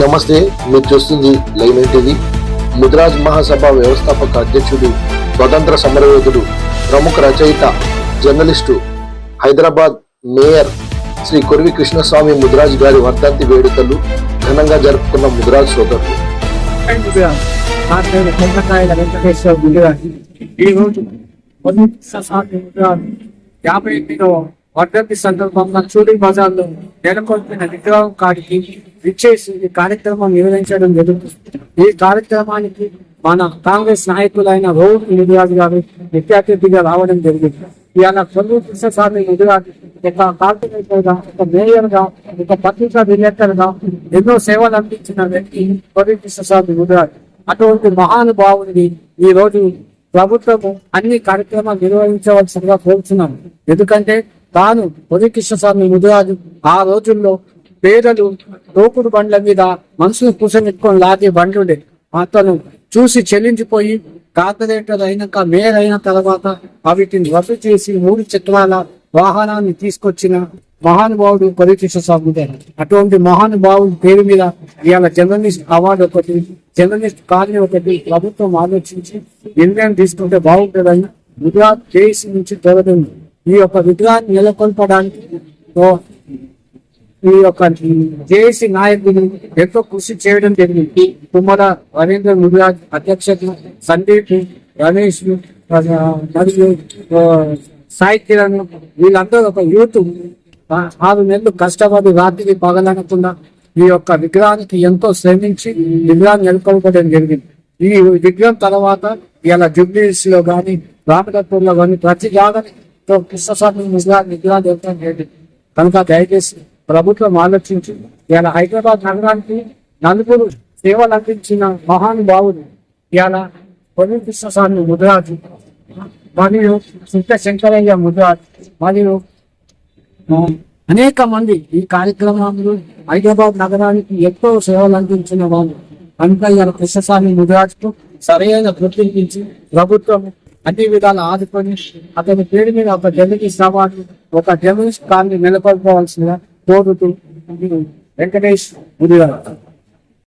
నమస్తే మీరు చూస్తుంది లైవ్ టీవీ. ముద్రాజ్ మహాసభ వ్యవస్థాపక అధ్యక్షుడు స్వతంత్ర సమరయోధుడు ప్రముఖ రచయిత జర్నలిస్టు హైదరాబాద్ మేయర్ శ్రీ కొరివి కృష్ణస్వామి ముద్రాజ్ గారి వర్ధంతి వేడుకలు ఘనంగా జరుపుకున్న ముద్రాజ్ సోదరులు. ఈ రోజు యాభై ఎనిమిదవ వర్ధంతి సందర్భంగా చూడి బజార్లో నెలకొల్పిన విగ్రహం కాడికి విచ్చేసి ఈ కార్యక్రమం నిర్వహించడం జరుగుతుంది. ఈ కార్యక్రమానికి మన కాంగ్రెస్ నాయకులైన రోడ్ మీడియా గారు ముఖ్య రావడం జరిగింది. ఇవాళ కొన్ని కృష్ణస్వామి ముదిరాజు ఒక కార్పొరేటర్గా ఒక మేయర్గా ఒక పత్రికా విలేకర్ ఎన్నో సేవలు అందించిన వ్యక్తి కొరి కృష్ణస్వామి ముదిరాజు అటువంటి మహానుభావుడిని ఈ రోజు ప్రభుత్వము అన్ని కార్యక్రమాలు నిర్వహించవలసిందిగా కోరుతున్నాం ఎందుకంటే తాను కొరి స్వామి ముదిరాజు. ఆ రోజుల్లో పేదలు తోపుడు బండ్ల మీద మనుషులు కూర్చొని లాగే బండ్లుండే. అతను చూసి చెల్లించిపోయి కార్పొరేటర్ అయినాక మేయర్ అయిన తర్వాత వీటిని రద్దు చేసి మూడు చక్రాల వాహనాన్ని తీసుకొచ్చిన మహానుభావుడు పరీక్ష సాగుతాయి అటువంటి మహానుభావుడి పేరు మీద ఇవాళ జర్నలిస్ట్ అవార్డు ఒకటి జర్నలిస్ట్ కాలనీ ఒకటి ప్రభుత్వం ఆలోచించి నిర్ణయం తీసుకుంటే బాగుంటుందని గుజరాత్ కేసు నుంచి తొలగింది. ఈ యొక్క విగ్రహాన్ని నెలకొల్పడానికి ఈ యొక్క జేఏసీ నాయకులు ఎంతో కృషి చేయడం జరిగింది. తుమ్మల రవీంద్ర ముదిరాజ్ అధ్యక్షత సందీప్ రమేష్ మరియు ఆ, సాయి కిరణ్ వీళ్ళందరూ ఒక యూత్. ఆరు నెలలు కష్టపడి రాత్రికి పగలనకుండా ఈ యొక్క విగ్రహానికి ఎంతో శ్రమించి విగ్రహాన్ని నెలకొల్పడం జరిగింది. ఈ విగ్రహం తర్వాత ఇలా జూబ్లీస్లో కానీ రామకత్వంలో కానీ ప్రతి జాగాని కృష్ణస్వామి నిజంగా విగ్రహాలు నెలకొల్పడం లేదు కనుక దయచేసి ప్రభుత్వం ఆలోచించి ఇవాళ హైదరాబాద్ నగరానికి నలుగురు సేవలు అందించిన మహానుభావులు ఇవాళ పొలి కృష్ణస్వామి ముద్రాజు. మరియు సుత్త శంకరయ్య ముద్రాజు. మరియు అనేక మంది ఈ కార్యక్రమంలో హైదరాబాద్ నగరానికి ఎంతో సేవలు అందించిన వాళ్ళు. కనుక ఇవాళ కృష్ణస్వామి ముద్రాజుకు సరైన గుర్తించి ప్రభుత్వం అన్ని విధాలు ఆదుకొని అతని పేరు మీద ఒక జర్నలిస్ట్ అవార్డు ఒక జర్నలిస్ట్ కాలనీ నెలకొల్పవలసిందిగా కోరుతూ వెంకటేష్ ముదిగారు